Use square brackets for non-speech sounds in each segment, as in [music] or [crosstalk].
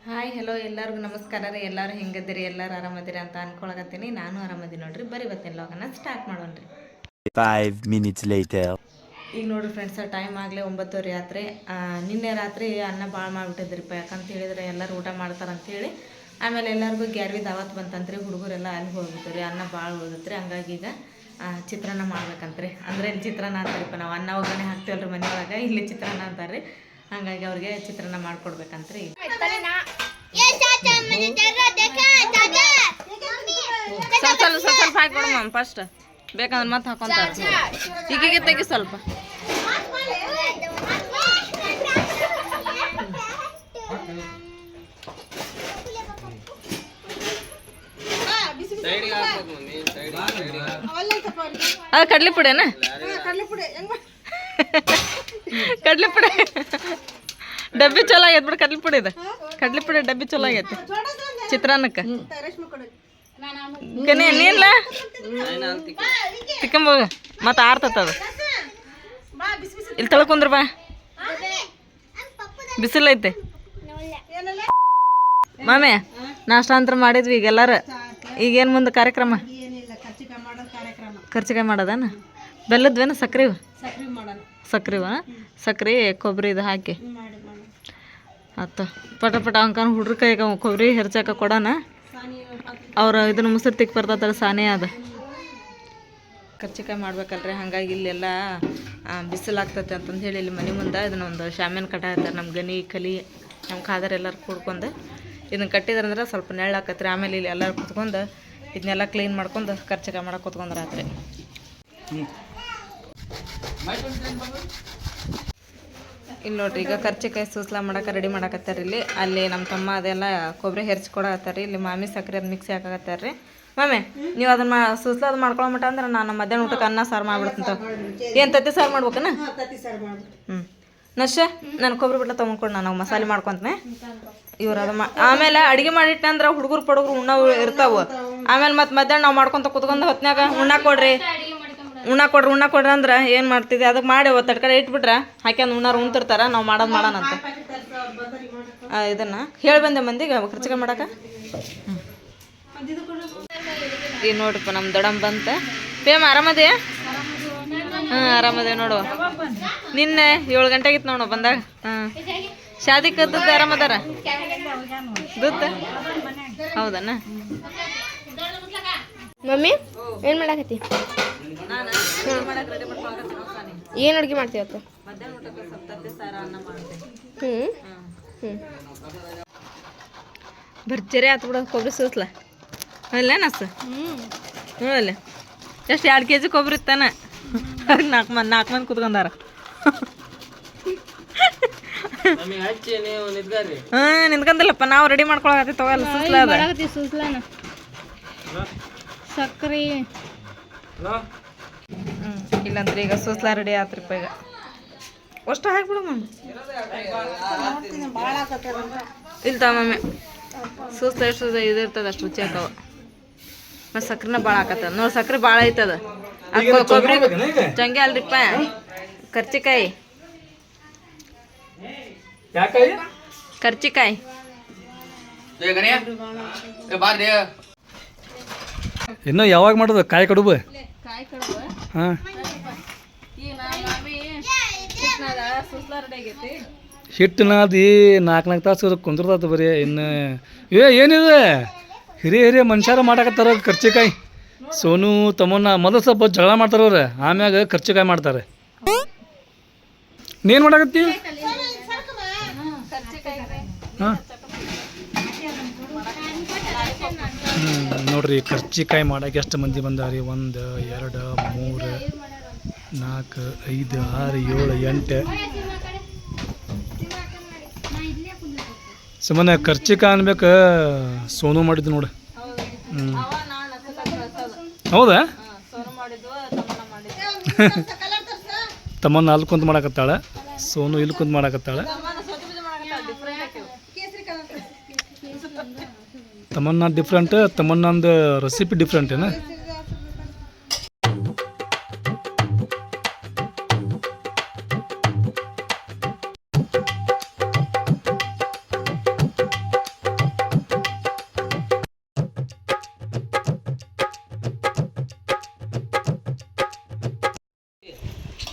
Hi hello ಎಲ್ಲರಿಗೂ ನಮಸ್ಕಾರ ರೀ. ಎಲ್ಲರೂ ಹೆಂಗದಿರಿ? ಎಲ್ಲರೂ ಆರಾಮದಿರಿ ಅಂತ ಅನ್ಕೊಳಕತ್ತೀನಿ. ನಾನು ಆರಾಮದೀನಿ ನೋಡ್ರಿ. ಬರಿ ಬತ್ತೀನಿ ಲಾಗನ್ನ ಸ್ಟಾರ್ಟ್ ಮಾಡೋಣ್ರಿ ಫೈವ್ ಮಿನಿಟ್ಸ್ ಲೇಟರ್ ಈಗ ನೋಡ್ರಿ ಫ್ರೆಂಡ್ಸ್ ಟೈಮ್ ಆಗಲೇ ಒಂಬತ್ತುವರೆ ರಾತ್ರಿ ನಿನ್ನೆ ರಾತ್ರಿ ಅನ್ನ ಭಾಳ ಮಾಡಿಬಿಟ್ಟಿದ್ರಿಪ್ಪ ಯಾಕಂತ ಹೇಳಿದ್ರೆ ಎಲ್ಲರೂ ಊಟ ಮಾಡ್ತಾರಂತೇಳಿ ಆಮೇಲೆ ಎಲ್ಲರಿಗೂ ಗ್ಯಾರ್ವಿ ದಾವತ್ ಬಂತಂತ್ರಿ. ಹುಡುಗರೆಲ್ಲ ಅಲ್ಲಿ ಹೋಗ್ಬಿಟ್ಟು ರೀ. ಅನ್ನ ಭಾಳ ಉಳಿದತ್ರಿ. ಹಂಗಾಗಿ ಈಗ ಚಿತ್ರಾನ್ನ ಮಾಡ್ಬೇಕಂತ್ರಿ. ಅಂದ್ರೆ ಚಿತ್ರಾನ್ನ ಅಂತಾರಿಪ್ಪ. ನಾವು ಅನ್ನ ಒಗ್ಗರಣೆ ಹಾಕ್ತೀವಲ್ರಿ ಮನೆಯೊಳಗೆ. ಇಲ್ಲಿ ಚಿತ್ರಾನ್ನ ಅಂತಾರೆ ಹಾಗಾಗಿ ಅವ್ರಿಗೆ ಚಿತ್ರಾನ್ನ ಮಾಡ್ಕೊಡ್ಬೇಕಂತ್ರಿ. ಸ್ವಲ್ಪ ಸ್ವಲ್ಪ ಸ್ವಲ್ಪ ಸ್ವಲ್ಪ ಹಾಕಿ ಕೊಡು ಮ್ಯಾಮ್ ಫಸ್ಟ್ ಬೇಕಂದ್ರೆ ಮತ್ತೆ ಹಾಕೊಂತಾರೆ ಈಗೀಗ ತೆಗಿ ಸ್ವಲ್ಪ. ಅದು ಕಡ್ಲಿ ಪುಡಿನ? [laughs] ಕಡ್ಲಿ ಪುಡಿ ಡಬ್ಬಿ ಚಲೋ ಆಗೈತೆ ಬಿಡು ಕಡ್ಲಿ ಪುಡಿ ಇದು. ಕಡ್ಲಿ ಪುಡಿ ಡಬ್ಬಿ ಚಲೋ ಆಗೈತೆ. ಚಿತ್ರಾನ್ನಕ್ಕೆ. ಕನೆ ನೀನ್ಲ? ತಿಕ್ಕಂಬೋಗ ಮತ್ತೆ ಆರ್ತದ ಅದು. ಇಲ್ಲಿ ತಳ್ಕೊಂಡ್ರ ಬಾ. ಬಿಸಿಲೈತೆ ಮಾಮೆ ನಾಷ್ಟ ಅಂತ ಮಾಡಿದ್ವಿ ಈಗ ಎಲ್ಲಾರು. ಈಗೇನು ಮುಂದೆ ಕಾರ್ಯಕ್ರಮ? ಖರ್ಚಿಗೆ ಮಾಡೋದೇನ? ಬೆಲ್ಲದ್ವೇನ ಸಕ್ರೆ ಸಕ್ರಿವ? ಸಕ್ರೆ ಕೊಬ್ಬರಿ ಇದು ಹಾಕಿ. ಆತ. ಪಟ ಪಟ ಅಂಕನ್ ಹುಡ್ರ ಕೈಗೆ ಅವ ಕೊಬ್ಬರಿ ಹೆರ್ಚಾಕ ಕೊಡೋಣ ಅವ್ರ ಇದನ್ನ ಮುಸುರು ತಿಕ್ ಬರ್ತದಲ್ಲ ಸಾನೇ ಅದ. ಕರ್ಚಿಕಾಯಿ ಮಾಡ್ಬೇಕಲ್ರಿ ಹಾಗಾಗಿ ಇಲ್ಲೆಲ್ಲ ಬಿಸಿಲಾಗ್ತೈತೆ ಅಂತಂದು ಹೇಳಿ ಇಲ್ಲಿ ಮನೆ ಮುಂದೆ ಇದನ್ನ ಒಂದು ಶಾಮಿಯಾನ ಕಟ್ಟ ಹಾಕ್ತಾರೆ ನಮ್ಮ ಗನಿ ಕಲಿ ನಮ್ಮ ಖಾದರ್ ಎಲ್ಲರೂ ಕೂಡ್ಕೊಂಡು ಇದನ್ನ ಕಟ್ಟಿದ್ರಂದ್ರೆ ಸ್ವಲ್ಪ ನೆಳ್ಳಾಕತ್ರಿ ಆಮೇಲೆ ಇಲ್ಲಿ ಎಲ್ಲರೂ ಕೂತ್ಕೊಂಡು ಇದನ್ನೆಲ್ಲ ಕ್ಲೀನ್ ಮಾಡ್ಕೊಂಡು ಕರ್ಚಿಕಾಯಿ ಮಾಡಕ್ಕೆ ಕುತ್ಕೊಂಡ್ರೆ ರಾತ್ರಿ. ಇಲ್ಲಿ ನೋಡ್ರಿ, ಈಗ ಕರ್ಚಿಕಾಯಿ ಸೂಸ್ಲಾ ಮಾಡಕ್ಕೆ ರೆಡಿ ಮಾಡಕತ್ತಾರ ಇಲ್ಲಿ. ಅಲ್ಲಿ ನಮ್ಮ ತಮ್ಮ ಅದೆಲ್ಲ ಕೊಬ್ಬರಿ ಹೆರ್ಚಿ ಕೊಡಕತ್ತಾರ ಇಲ್ಲಿ ಮಾಮಿ ಸಕ್ಕರೆ ಅದು ಮಿಕ್ಸಿ ಹಾಕಕತ್ತಾರ ರೀ ಮಾಮಿ, ನೀವು ಅದನ್ನ ಸೂಸ್ಲಾ ಅದು ಮಾಡ್ಕೊಳೋ ಮಟ್ಟ ಅಂದ್ರೆ ನಾನು ಮಧ್ಯಾಹ್ನ ಊಟಕ್ಕೆ ಅನ್ನ, ಸಾರು ಮಾಡ್ಬಿಡ್ತಂತ ಏನು ತತ್ತಿ ಸಾರು ಮಾಡ್ಬೇಕನ? ಹ್ಞೂ ನಶ, ನಾನು ಕೊಬ್ಬರಿ ಬಿಟ್ಲ ತೊಗೊಂಡ್ಕೊಂಡು ನಾನು ಮಸಾಲೆ ಮಾಡ್ಕೊತೇನೆ. ಇವ್ರು ಅದು ಮಾ ಆಮೇಲೆ ಅಡುಗೆ ಮಾಡಿಟ್ಟಂದ್ರೆ ಹುಡುಗರು ಪಡುಗರು ಉಣ್ಣವು ಇರ್ತಾವ. ಆಮೇಲೆ ಮತ್ತೆ ಮಧ್ಯಾಹ್ನ ನಾವು ಮಾಡ್ಕೊತ ಕುತ್ಕೊಂಡು ಹೊತ್ನ್ಯಾಗ ಉಣ್ಣ ಕೊಡ್ರಿ. ಉಣ್ಣಾಕ್ ಕೊಡ್ರಿ, ಉಣ್ಣ ಕೊಡ್ರಿ ಅಂದ್ರೆ ಏನು ಮಾಡ್ತಿದ್ದೆ? ಅದಕ್ಕೆ ಮಾಡಿ ಒತ್ತಡ ಕಡೆ ಇಟ್ಬಿಟ್ರೆ? ಹಾಕ್ಯಂದು ಉಣ್ಣಾರು ಉಣ್ತಿರ್ತಾರೆ, ನಾವು ಮಾಡೋದು ಮಾಡೋಣಂತೆ ಇದನ್ನ ಹೇಳಿ ಬಂದೆ ಮಂದಿಗೆ, ಖರ್ಚಿಗೆ ಮಾಡಕ. ಈ ನೋಡ್ರಿಪ್ಪ ನಮ್ಮ ದೊಡಮ್ ಬಂತ ಪೇಮ, ಆರಾಮದೇ? ಹಾಂ, ಆರಾಮದೇ ನೋಡು. ನಿನ್ನೆ ಏಳು ಗಂಟೆಗಿತ್ತು ನೋಡು ಬಂದಾಗ. ಹಾಂ. ಶಾದಿ ಕದ್ದು ಆರಾಮದಾರ? ದುತ್ತ ಹೌದಣ್ಣ ಮಮ್ಮಿ ಏನ್ ಮಾಡಾಕತ್ತಿ? ನಾನು ಏನ್ ಅಡ್ಗೆ ಮಾಡ್ತೀನಿ ಹ್ಮ್ ಹ್ಮ್. ಹ್ಮ್. ಭರ್ಜರಿ ಆತು ಬಿಡ ಕೊಬ್ಬರಿ ಸೂಸ್ಲ. ಅಲ್ಲ ನಸ್? ಹ್ಞೂ ಅಲ್ಲ. ಎಷ್ಟು ಎರಡು ಕೆ ಜಿ ಕೊಬ್ಬರಿ ಇತ್ತಾನ ನಾಲ್ಕು ಮಂದಿ ನಾಲ್ಕು ಮಂದಿ ಕುತ್ಕೊಂಡಾರ. ಹಾಂ ನಿಂತ್ಕೊಂಡಲ್ಲಪ್ಪ ನಾವು ರೆಡಿ ಮಾಡ್ಕೊಳಕತ್ತಿ ತಗೋಲ್ಲ ಸೂಸ್ಲ ಅದ. ಮಾಡಾಕತ್ತಿ ಸೂಸ್ಲಾನ? ಸಕ್ರಿ. ಹ್ಞೂ ಇಲ್ಲಾಂದ್ರೆ ಈಗ ಸೂಸ್ಲ ರೆಡಿ ಆತ್ರಿಪ್ಪ ಈಗ ಅಷ್ಟು ಹಾಕ್ಬಿಡು ಮಮ್ಮಿ ಇಲ್ಲ ಮಮ್ಮಿ ಸೂಸ್ಲ ಎಷ್ಟು ಇದು ಇರ್ತದೆ ಅಷ್ಟು ರುಚಿ ಹಾಕವ ಮತ್ತು ಸಕ್ರೆನ ಭಾಳ ಹಾಕತ್ತದ ನೋಡಿ ಸಕ್ರೆ ಭಾಳ ಐತದ. ಕೊಬ್ಬರಿ ಚಂಗೆ ಅಲ್ರಿಪ್ಪ ಕರ್ಚಿಕಾಯಿ. ಕರ್ಚಿಕಾಯಿ. ಇನ್ನು ಯಾವಾಗ ಮಾಡೋದು? ಕಾಯಿ ಕಡುಬು? ಹಾಂ. ಹಿಟ್ಟಿನ ಅದು ನಾಲ್ಕು ನಾಲ್ಕು ತಾಸು ಕುಂದ್ರದಾತ ಬರೀ ಇನ್ನು ಏ ಏನಿದೆ? ಹಿರಿಯ ಹಿರಿಯ ಮನುಷ್ಯರ ಮಾಡಾಕತ್ತಾರ ಖರ್ಚಿಕಾಯಿ ಸೋನು ತಮ್ಮನ್ನ ಮೊದಲು ಸ್ವಲ್ಪ ಜಗಳ ಮಾಡ್ತಾರ ಅವ್ರು ಆಮ್ಯಾಗ ಖರ್ಚಿಕಾಯಿ ಮಾಡ್ತಾರೆ. ನೀನು ಮಾಡಾಕತ್ತಿ? ಹಾಂ ಹ್ಞೂ ನೋಡ್ರಿ ಕರ್ಚಿಕಾಯಿ ಮಾಡಕ್ಕೆ ಎಷ್ಟು ಮಂದಿ ಬಂದಾರಿ? ಒಂದು, ಎರಡು, ಮೂರು ನಾಲ್ಕು ಐದು, ಆರು, ಏಳು, ಎಂಟು. ಸುಮ್ಮನೆ ಕರ್ಚಿಕಾಯಿ ಅನ್ಬೇಕು ಸೋನು ಮಾಡಿದ್ದು ನೋಡು. ಹ್ಞೂ ಹೌದಾ? ತಮ್ಮನ್ನ ಅಲ್ಲಿ ಕುಂತ ಮಾಡಕತ್ತಾಳೆ, ಸೋನು ಇಲ್ಲಿ ಕುಂತ ಮಾಡಕತ್ತಾಳ. ತಮನ್ನಾ ಡಿಫ್ರೆಂಟ್ ತಮನ್ನಂದ ರೆಸಿಪಿ ಡಿಫ್ರೆಂಟ್ ಏನು?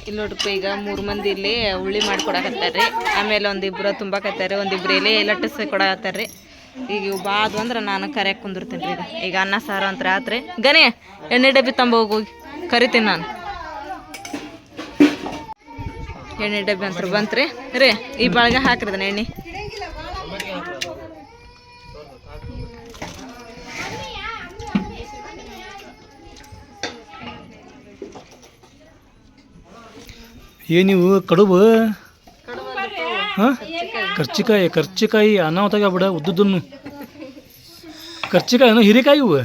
ಇಲ್ಲಿ ನೋಡ್ರಪ್ಪ, ಈಗ ಮೂರು ಮಂದಿ ಇಲ್ಲಿ ಉಳ್ಳಿ ಮಾಡಿ ಆಮೇಲೆ ಒಂದಿಬ್ರು ತುಂಬಾಕತ್ತಾರೆ ಒಂದಿಬ್ರು ಇಲ್ಲಿ ಲಟ್ಟಿಸಿ ರೀ ಈಗ ಇವು ಬಾದು ಅಂದ್ರೆ ನಾನು ಕರೆಯಕ್ಕೆ ಕುಂದಿರ್ತೀನಿ ರೀ ಈಗ. ಈಗ ಅನ್ನ ಸಾರು ಅಂತ ರಾತ್ರಿ. ಗನಿ ಎಣ್ಣೆ ಡಬ್ಬಿ ತಂಬ ಹೋಗಿ ಕರಿತೀನಿ ನಾನು. ಎಣ್ಣೆ ಡಬ್ಬಿ ಅಂತ ಬಂತ್ರಿ. ರೀ ಈ ಬಾಳ್ಗೆ ಹಾಕ್ರಿ ಅದನ್ನ ಎಣ್ಣೆ. ಏನಿವು ಕಡುಬು? ಹಾಂ? ಕರ್ಚಿಕಾಯಿ ಕರ್ಚಿಕಾಯಿ ಅನಾಹುತಾಗ ಬಿಡ ಉದ್ದುದನ್ನು ಕರ್ಚಿಕಾಯಿ ಹಿರಿಕಾಯಿ ಇವು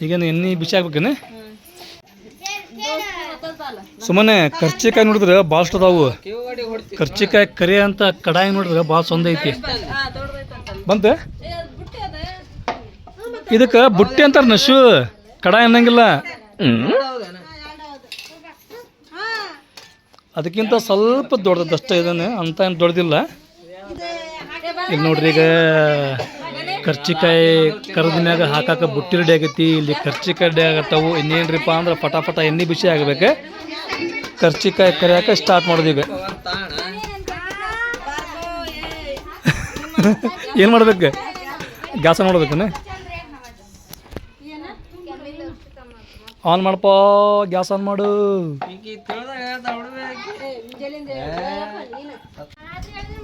ಈಗೇನು ಎಣ್ಣೆ ಬಿಸಿ ಸುಮ್ಮನೆ ಕರ್ಚಿಕಾಯಿ ನೋಡಿದ್ರೆ ಭಾಳಷ್ಟು ಅದಾವು. ಕರ್ಚಿಕಾಯಿ ಕರಿ ಅಂತ ಕಡಾಯಿ ನೋಡಿದ್ರೆ ಭಾಳ ಚಂದ ಐತಿ. ಬಂತೆ? ಇದಕ್ಕೆ ಬುಟ್ಟಿ ಅಂತಾರೆ ನಶು ಕಡಾಯಿ ಅನ್ನಂಗಿಲ್ಲ. ಅದಕ್ಕಿಂತ ಸ್ವಲ್ಪ ದೊಡ್ಡದಷ್ಟೇ ಇದನ್ನೇ ಅಂತ ಏನು ದೊಡ್ಡದಿಲ್ಲ. ಈಗ ನೋಡ್ರಿ ಈಗ ಕರ್ಚಿಕಾಯಿ ಕರೆದ ಮ್ಯಾಗ ಹಾಕಾಕ ಬುಟ್ಟಿ ರೆಡಿ ಆಗೈತಿ. ಇಲ್ಲಿ ಕರ್ಚಿಕಾಯಿ ರೆಡಿ ಆಗತ್ತವು ಇನ್ನೇನ್ರಿಪ್ಪ ಅಂದ್ರೆ ಪಟಾಪಟ ಪಟ ಎಣ್ಣೆ ಬಿಸಿ ಆಗಬೇಕು. ಕರ್ಚಿಕಾಯಿ ಕರಿಯಾಕ ಸ್ಟಾರ್ಟ್ ಮಾಡೋದು ಈಗ. [laughs] ಏನು ಮಾಡ್ಬೇಕು? ಗ್ಯಾಸ ಮಾಡ್ಬೇಕನ? ಆನ್ ಮಾಡಪ್ಪ ಗ್ಯಾಸ್ ಆನ್ ಮಾಡು.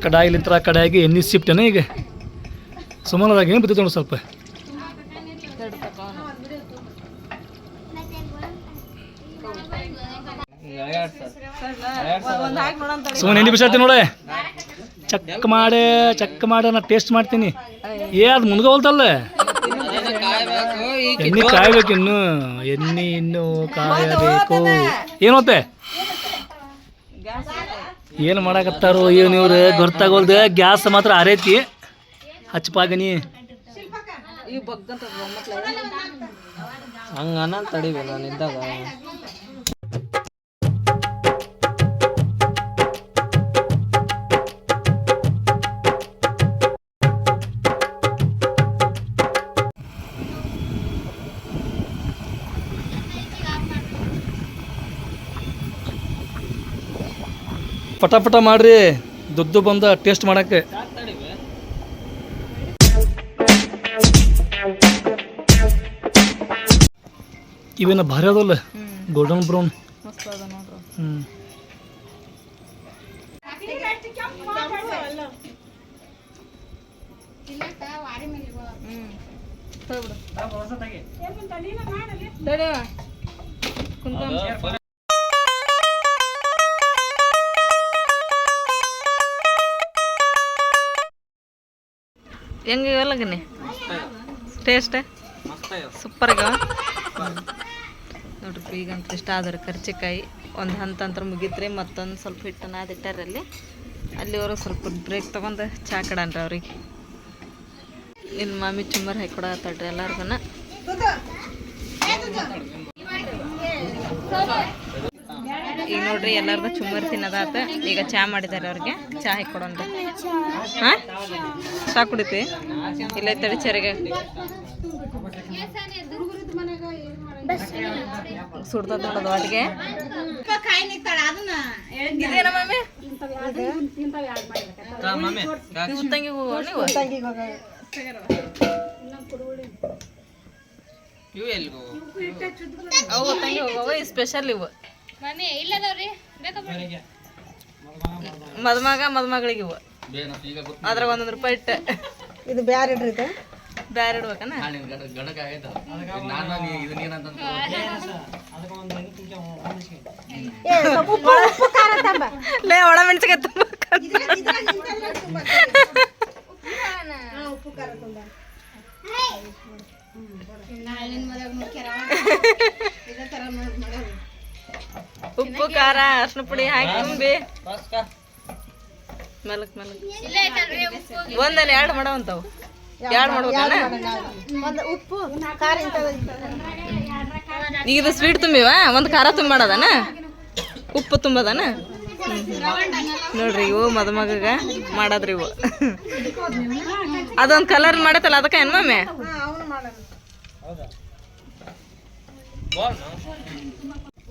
ಕಡಾಯಿಲಿಂತ್ರ ಕಡಾಯಿಗೆ ಎಣ್ಣೆ ಸಿಪ್ಟೇನ ಈಗ ಸುಮಾರಾಗಿ ಏನು ಬಿದ್ದೈತೆ ನೋಡಿ ಸ್ವಲ್ಪ. ಸುಮ್ಮನೆ ಎಣ್ಣೆ ಬಿಸಾಡ್ತೀನಿ ನೋಡೆ. ಚಕ್ ಮಾಡೆ ಚಕ್ ಮಾಡೆ ನಾ ಟೇಸ್ಟ್ ಮಾಡ್ತೀನಿ. ಏ ಅದು ಮುನ್ಗೋಲ್ತಲ್ಲ ಎಣ್ಣೆ ಕಾಯ್ಬೇಕು ಇನ್ನು. ಎಣ್ಣೆ ಇನ್ನು ಕಾಯಬೇಕು. ಏನೋತೆ ಏನು ಮಾಡಕತ್ತಾರೋ ಏನು ಇವ್ರು? ಗೊತ್ತಾಗೋಲ್ದೆ ಗ್ಯಾಸ್ ಮಾತ್ರ ಆರೈತಿ. ಹಚ್ಚಪಾಗನಿ ಹಂಗ ತಡಿಬೇಕ ನಾನು ಇದ್ದಾಗ ಪಟ ಪಟ ಮಾಡ್ರಿ. ದುಡ್ಡು ಬಂದ ಟೇಸ್ಟ್ ಮಾಡಕ್ಕೆ. ಇವೇನ ಭಾರಿ ಅದಲ್ಲ ಗೋಲ್ಡನ್ ಬ್ರೌನ್ ನೋಡ್ರಿ. ಹ್ಞೂ ಹೆಂಗ ಇವೆಲ್ಲಗನಿ ಟೇಸ್ಟ್ ಸೂಪರ್ ಆಗ್ಯಾವ ನೋಡ್ರಿ, ಈಗ ಅಂತ ಇಷ್ಟ ಆದ್ರೆ ಕರ್ಚಿಕಾಯಿ, ಒಂದು ಹಂತ ಅಂತ ಮುಗಿತ್ರಿ, ಮತ್ತೊಂದು ಸ್ವಲ್ಪ ಹಿಟ್ಟು ನಾದಿಟ್ಟಾರಲ್ಲಿ ಅಲ್ಲಿವರು ಸ್ವಲ್ಪ ಬ್ರೇಕ್ ತೊಗೊಂಡು ಚಾ ಕಡನ್ರಿ ಅವ್ರಿಗೆ. ನಿನ್ನ ಮಾಮಿ ಚುಮ್ಮರ್ ಹಾಕಿ ಎಲ್ಲಾರ್ಗು ಈಗ ನೋಡ್ರಿ ಎಲ್ಲಾರ್ದು ಚುಮ್ಮರ್ ತಿನ್ನೋದಾತ. ಈಗ ಚಾ ಮಾಡಿದ್ದಾರೆ ಅವ್ರಿಗೆ. ಹಾಕಿ ಕೊಡೋಂತ ಹಾಂ? ಚಾ ಕುಡಿತಿ ಇಲ್ಲ ತಡಿ ಚರಿಗೆ. ಸುಡ್ತದ ನೋಡೋದು ಅಡಿಗೆ. ಇವು ಎಲ್ಲಿಗೆ ಅವು ತಂಗಿ ಹೋಗವ ಸ್ಪೆಷಲ್ ಇವು. ಮದುಮಗ ಮದುಮಗಳಿಗೆ ಇವು ಅದ್ರಾಗ ಒಂದೊಂದು ರೂಪಾಯಿ ಇಟ್ಟ. ಇದು ಬ್ಯಾರೆ ಇಡ್ರಿ ಇದು ಬ್ಯಾರೆ ಇಡ್ಬೇಕನ [laughs] ತಂಬ. ಒಳ ಮೆಣಸಿಗೆ [laughs] ಉಪ್ಪು ಖಾರ ಅರ್ಶಿನ ಪುಡಿ ಹಾಕಿ ತುಂಬಿ. ಮಲಕ್ ಮಲಕ್. ಒಂದನ ಎರಡು ಮಾಡವಂತಾವು. ಎರಡು ಮಾಡ್ಬೇಕಲ್ಲ ಒಂದು ಉಪ್ಪು ಖಾರ ಈಗ ಇದು ಸ್ವೀಟ್ ತುಂಬಿವ? ಒಂದು ಖಾರ ತುಂಬ ಮಾಡೋದನ ಉಪ್ಪು ತುಂಬದನ. ನೋಡ್ರಿ ಇವು ಮದುಮಗ ಮಾಡದ್ರಿ ಇವು. ಅದೊಂದು ಕಲರ್ ಮಾಡತ್ತಲ್ಲ ಅದಕ್ಕೆ ಏನು ಮಮ್ಮಿ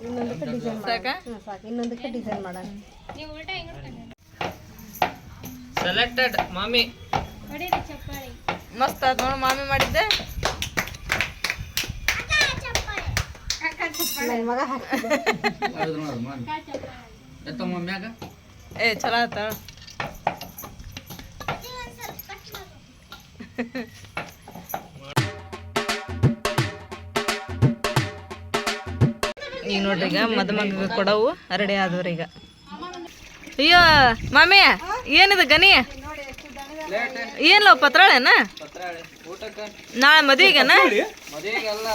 ಇನ್ನೊಂದಕ್ಕೆ ಡಿಸೈನ್ ಸಾಕು ಇನ್ನೊಂದಕ್ಕೆ ಡಿಸೈನ್ ನೀವು ಉಲ್ಟಾ ಹಿಂಗ್ ಸೆಲೆಕ್ಟೆಡ್ ಮಾಮಿ ಮಸ್ತ್ ಆತ್ ನೋಡು ಮಾಮಿ ಮಾಡಿದ್ದೆ ನನ್ನ ಮಗ ಏ ಚಲೋ ಆತ. ಈಗ ನೋಡ್ರಿ ಈಗ ಮದುಮಗ ಕೊಡವು ರೆಡಿ ಆದವ್ರಿ ಈಗ. ಅಯ್ಯೋ ಮಾಮಿ ಏನಿದು ಗನಿ ಏನ್ಲೋ ಪತ್ರಾಳೆನಾ? ಊಟಕ್ಕೆ? ನಾಳೆ ಮದುವೆಗೆನ? ಮದುವೆಗೆಲ್ಲ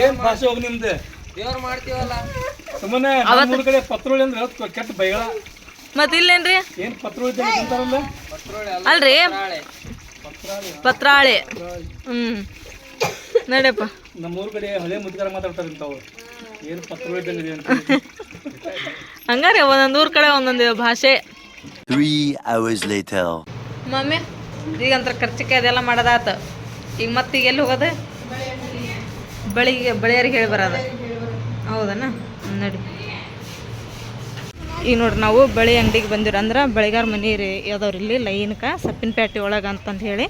ಏನು ಭಾಷೆ ಹೋಗಿ ನಿಮ್ದು? ದೇವ್ರು ಮಾಡ್ತೀವಲ್ಲ. ಸುಮ್ಮನೆ ಮೂರು ಕಡೆ ಪತ್ರೋಳಿ ಅಂದ್ರೆ ಕೆಟ್ಟ ಬೈಗಳ. ಮತ್ತೆ ಇಲ್ಲೇನ್ರಿ? ಏನು ಪತ್ರೋಳಿ ಅಲ್ಲ ಅಲ್ರಿ? ಪತ್ರಾಳಿ. ಪತ್ರಾಳೆ. ಹ್ಮ್. ನಡಿಯಪ್ಪ. ನಮ್ಮೂರ್ ಕಡೆ ಹಳೆ ಮುದ್ಗಾರ ಮಾತಾಡ್ತಾರೆ ಇಂಥವು ಏನು ಪತ್ರೋಳಿ ಅಂತ. ಹಂಗಾರೆ ಒಂದೊಂದು ಊರ್ ಕಡೆ ಒಂದೊಂದು ಭಾಷೆ. Later. ಮಮ್ಮಿ ಈಗಂತರ ಖರ್ಚಿಗೆ ಅದೆಲ್ಲ ಮಾಡದಾತ. ಈಗ ಮತ್ತೆ ಈಗ ಎಲ್ಲಿ ಹೋಗೋದು? ಬಳಿಗೆ ಬಳಿಯರಿಗೆ ಹೇಳಿ ಬರೋದು. ಹೌದನ? ನಡಿ. ಈಗ ನೋಡ್ರಿ ನಾವು ಬಳಿ ಅಂಗಡಿಗೆ ಬಂದಿರ ಅಂದ್ರೆ ಬಳಿಗಾರ ಮನೆ ರೀ ಯಾವ್ದವ್ರು ಇಲ್ಲಿ ಲೈನ್ಕ ಸಪ್ಪಿನ ಪ್ಯಾಟಿ ಒಳಗೆ ಅಂತಂದು ಹೇಳಿ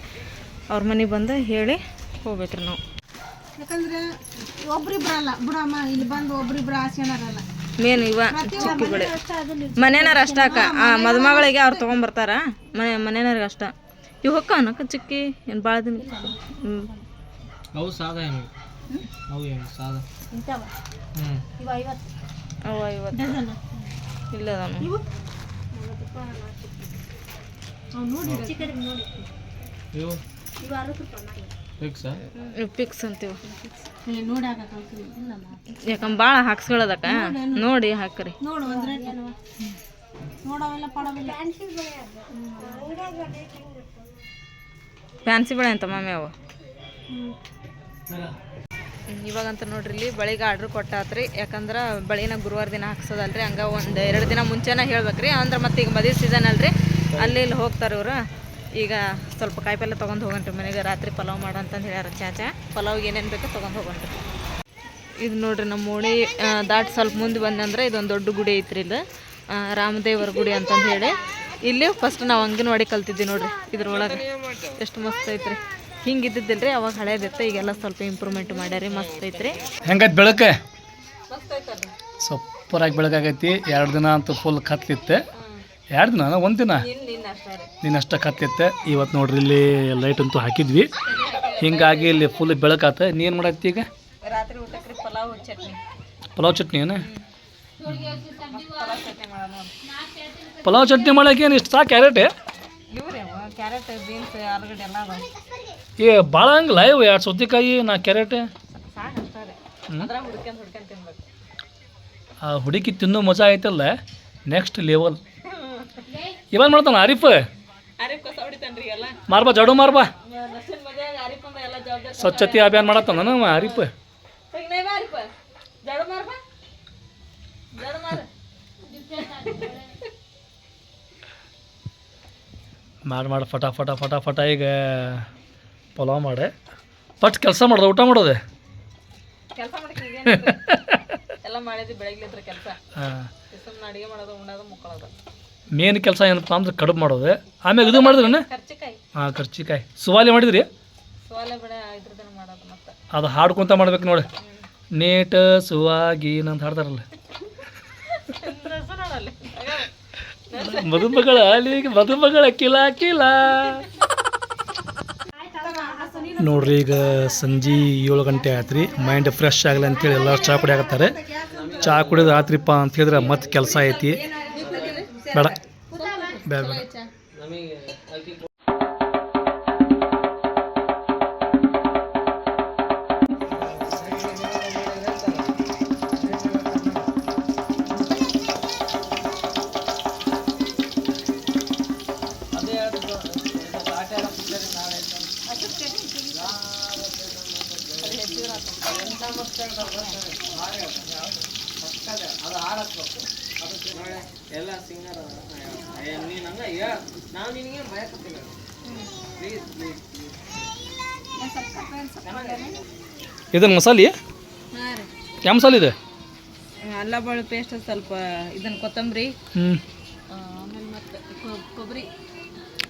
ಅವ್ರ ಮನೆಗೆ ಬಂದು ಹೇಳಿ ಹೋಗ್ಬೇಕ್ರಿ ನಾವು. ಯಾಕಂದ್ರೆ ಒಬ್ರಿಬ್ರಲ್ಲ ಬಿಡಮ್ಮ ಇಲ್ಲಿ ಬಂದು ಒಬ್ರಿಬ್ರು ಆಸೆನಾರಲ್ಲ ಮೇನ್ ಇವ ಚಿಕ್ಕಿ ಬಳೆ ಮನೆನಾರ ಅಷ್ಟ ಅಕ್ಕ ಆ ಮದುಮಗಳಿಗೆ ಅವ್ರು ತೊಗೊಂಬರ್ತಾರ. ಮನೆ ಮನೆನಾರಿಗೆ ಅಷ್ಟ. ಇವು ಹೊಕ್ಕ ಅನ್ನಕ್ಕ ಚಿಕ್ಕಿ ಏನು ಭಾಳ ದಿನ ಹ್ಞೂ ಅವು ಅವ ಇವತ್ತು ಇಲ್ಲ ಅದಾನು ಇವು? ಫಿಕ್ಸಾ ಇವು? ಪಿಕ್ಸ್ ಅಂತೀವಿ ಯಾಕಂದ್ರೆ ಭಾಳ ಹಾಕ್ಸ್ಕೊಳ್ಳೋದಕ್ಕ ನೋಡಿ ಹಾಕ್ರಿ. ನೋಡು ಫ್ಯಾನ್ಸಿ ಬಳೆ ಅಂತ ಮಾಮಿ ಅವು. ಇವಾಗಂತ ನೋಡ್ರಿ ಇಲ್ಲಿ ಬಳಿಗೆ ಆರ್ಡ್ರ್ ಕೊಟ್ಟಾತ್ರಿ. ಯಾಕಂದ್ರೆ ಬಳಿನ ಗುರುವಾರ ದಿನ ಹಾಕ್ಸೋದಲ್ರಿ. ಹಂಗೆ ಒಂದು ಎರಡು ದಿನ ಮುಂಚೆನೇ ಹೇಳ್ಬೇಕ್ರಿ. ಅಂದ್ರೆ ಮತ್ತೆ ಈಗ ಮದುವೆ ಸೀಸನ್ ಅಲ್ರಿ. ಅಲ್ಲಿ ಇಲ್ಲಿ ಹೋಗ್ತಾರೆ ಇವರು. ಈಗ ಸ್ವಲ್ಪ ಕಾಯಿಪಲ್ಲೆ ತೊಗೊಂಡು ಹೋಗನ್ರಿ ಮನೆಗೆ. ರಾತ್ರಿ ಪಲಾವ್ ಮಾಡು ಅಂತಂದು ಹೇಳ್ಯಾರ ಚಾಚಾ ಪಲಾವ್ಗೆ ಏನೇನು ಬೇಕೋ ತೊಗೊಂಡು ಹೋಗನ್ರಿ ಇದು ನೋಡ್ರಿ ನಮ್ಮ ಓಣಿ ದಾಟ್ ಸ್ವಲ್ಪ ಮುಂದೆ ಬಂದಂದ್ರೆ ಇದೊಂದು ದೊಡ್ಡ ಗುಡಿ ಐತ್ರಿ ಇಲ್ಲಿ. ರಾಮದೇವರ ಗುಡಿ ಅಂತಂದು ಹೇಳಿ. ಇಲ್ಲಿ ಫಸ್ಟ್ ನಾವು ಅಂಗನವಾಡಿ ಕಲ್ತಿದ್ವಿ ನೋಡ್ರಿ ಇದ್ರೊಳಗೆ. ಎಷ್ಟು ಮಸ್ತ್ ಐತ್ರಿ. ಹಿಂಗೆ ರೀ ಅವಾಗ ಹಳೇದಿತ್ತು ಈಗೆಲ್ಲ ಸ್ವಲ್ಪ ಇಂಪ್ರೂವ್ಮೆಂಟ್ ಮಾಡ್ಯಾರಿ ಮಸ್ತ್ ಐತ್ರಿ. ಹೆಂಗೈತೆ ಐತಲ್ರಿ. ಸೂಪರಾಗಿ ಬೆಳಕಾಗೈತಿ ಎರಡು ದಿನ ಅಂತೂ ಫುಲ್ ಕತ್ಲಿತ್ತೆ. ಎರಡು ದಿನ ಒಂದು ದಿನ? ನಿನ್ನ ಕತ್ತಿತ್ತೆ ಇವತ್ತು ನೋಡ್ರಿ ಇಲ್ಲಿ ಲೈಟ್ ಅಂತೂ ಹಾಕಿದ್ವಿ. ಹಿಂಗಾಗಿ ಇಲ್ಲಿ ಫುಲ್ ಬೆಳಕಾತ ನೀನು ಏನು ಮಾಡತ್ತಿ ಈಗ? ಪಲಾವ್ ಚಟ್ನಿ. ಪಲಾವ್ ಚಟ್ನಿ ಏನು? ಪಲಾವ್ ಚಟ್ನಿ ಮಾಡಕ್ಕೆ ಏನು ಇಷ್ಟು? ಸಾಕು ಕ್ಯಾರೆಟ್? ಕ್ಯಾರೆಟ್ ಬೀನ್ಸ್ ಆಲೂಗಡ್ಡೆ ಎಲ್ಲ ಏ ಭಾಳ ಹಂಗಿಲ್ಲ ಇವು ಎರಡು ಸೌತೆಕಾಯಿ ನಾ ಕ್ಯಾರೆಟ್. ಆ ಹುಡುಕಿ ತಿನ್ನೋ ಮಜಾ ಐತಲ್ಲ? ನೆಕ್ಸ್ಟ್ ಲೆವೆಲ್ ಇವನ್ ಮಾಡ್ತಾನ ಆರಿಫ್? ಮಾರ್ಬಾ ಜಡು ಮಾರ್ಬಾ. ಸ್ವಚ್ಛತೆ ಅಭಿಯಾನ ಮಾಡತ್ತಾನ ಆರಿಫ್? ಮಾಡಿ ಮಾಡಿ ಫಟಾ ಫಟ ಫಟ ಫಟ ಈಗ. ಪಲಾವ್ ಮಾಡೆ. ಫಸ್ಟ್ ಕೆಲಸ ಮಾಡೋದು ಊಟ ಮಾಡೋದೆ? ಕೆಲಸ ಮಾಡಕ್ಕೆ ಈಗ ಎಲ್ಲ ಮಾಡಿದ್ವಿ ಬೆಳಗ್ಲಿದ್ರ ಕೆಲಸ. ಸುಮ್ಮನೆ ಅಡಿಗೆ ಮಾಡೋದು ಉಣ್ಣೋದು ಮುಕ್ಕೊಳ್ಳೋದು ಮೇನ್ ಕೆಲಸ ಏನಪ್ಪ ಅಂದ್ರೆ ಕಡುಬು ಮಾಡೋದೆ. ಆಮೇಲೆ ಇದು ಮಾಡಿದ್ರಿ ಹಾಂ ಕರ್ಚಿಕಾಯಿ. ಸುವಾಲಿ ಮಾಡಿದ್ರಿ? ಸೋಲೆ ಬೆಳೆ ಇದ್ರದನ್ನ ಮಾಡೋದು ಮತ್ತೆ. ಅದು ಹಾಡ್ಕೊಂತ ಮಾಡ್ಬೇಕು ನೋಡಿ. ನೇಟ ಸುವಾಗಿ ಅಂತ ಹಾಡ್ತಾರಲ್ಲ. ಮದುಮಗಳ ಅಲ್ಲಿಗೆ ಮದುಮಗಳ ಕಿಲಾ ಕಿಲ. ನೋಡ್ರಿ, ಈಗ ಸಂಜೆ ಏಳು ಗಂಟೆ ಆಯ್ತು ರೀ ಮೈಂಡ್ ಫ್ರೆಶ್ ಆಗಲಿ ಅಂತೇಳಿ ಎಲ್ಲರೂ ಚಹಾ ಕುಡಿಯಾಕತ್ತಾರೆ ಚಹಾ ಕುಡಿದ್ರೆ ಆತ್ರಿಪ್ಪ ಅಂತ ಹೇಳಿದ್ರೆ ಮತ್ತೆ ಕೆಲಸ ಐತಿ. ಬೇಡ. ಬೇಡ ಬೇಡ. ಇದನ್ನ ಮಸಾಲೆ? ಯಾವ ಮಸಾಲೆ ಇದೆ? ಅಲ್ಲ ಬಾಳು ಪೇಸ್ಟ್ ಸ್ವಲ್ಪ ಇದನ್ನ ಕೊತ್ತಂಬರಿ. ಆಮೇಲೆ ಮತ್ತೆ ಕೊಬ್ಬರಿ.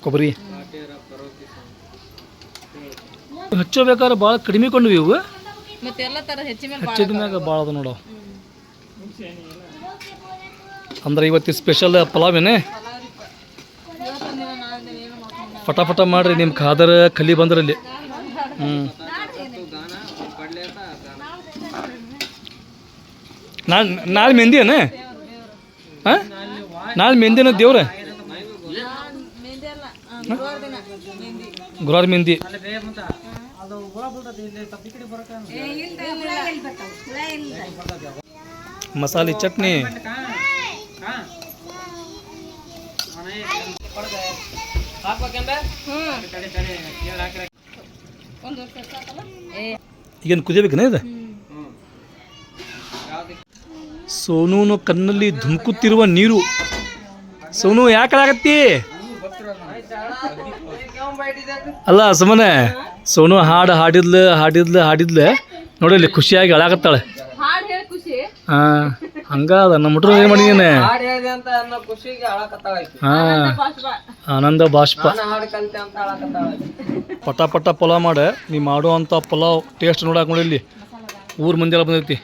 ಕೊಬ್ಬರಿ. ಹಚ್ಚಬೇಕಾದ್ರೆ ಭಾಳ ಕಡಿಮೆ ಕೊಂಡ್ವಿ ಇವು. ಮತ್ತೆ ಎಲ್ಲ ಥರ ಹಚ್ಚಿದ ಮ್ಯಾಗ ಭಾಳ ಅದ ನೋಡು. ಅಂದ್ರೆ ಇವತ್ತಿ ಸ್ಪೆಷಲ್ ಪಲಾವ್ ಏನೇ ಪಟ ಪಟ ಮಾಡ್ರಿ ನಿಮ್ಮ ಖಾದರ್ ಕಲಿ ಬಂದ್ರಲ್ಲಿ. ನಾಳೆ ನಾಳೆ ಮೆಹಂದಿ ಏನ ಹಾಂ? ನಾಳೆ ಮೆಹಂದಿನ ದೇವ್ರ? ಗುರುವಾರ ಮೆಹಂದಿ. ಮಸಾಲೆ ಚಟ್ನಿ. ಹಾಕ್ಬೇಕಂದ್ರೆ ಹಾಕಿರ. ಈಗೇನು ಕುದಿಯಬೇಕನ ಇದು? ಸೋನು ಕಣ್ಣಲ್ಲಿ ಧುಮುಕುತ್ತಿರುವ ನೀರು. ಸೋನು ಯಾಕೆ ಆಗತ್ತಿ ಅಲ್ಲ ಸುಮ್ಮನೆ ಸೋನು ಹಾಡು ಹಾಡಿದ್ಲು ಹಾಡಿದ್ಲು ಹಾಡಿದ್ಲು. ನೋಡಿ ಖುಷಿಯಾಗಿ ಹಾಳಾಗತ್ತಾಳೆ ಹಾಂ. ಹಂಗ ಅದ ನಮ್ಮ ಹುಟ್ರು ಏನು ಮಾಡಿದೀನಿ? ಹಾ. ಆನಂದ ಬಾಷ್ಪ. ಪಟ ಪಟ ಪಲಾವ್ ಮಾಡ ನೀ ಮಾಡುವಂತ ಪಲಾವ್ ಟೇಸ್ಟ್ ನೋಡಾಕ ನೋಡಿ ಇಲ್ಲಿ. ಊರ್ ಮಂದಿ ಎಲ್ಲ ಬಂದೈತಿ.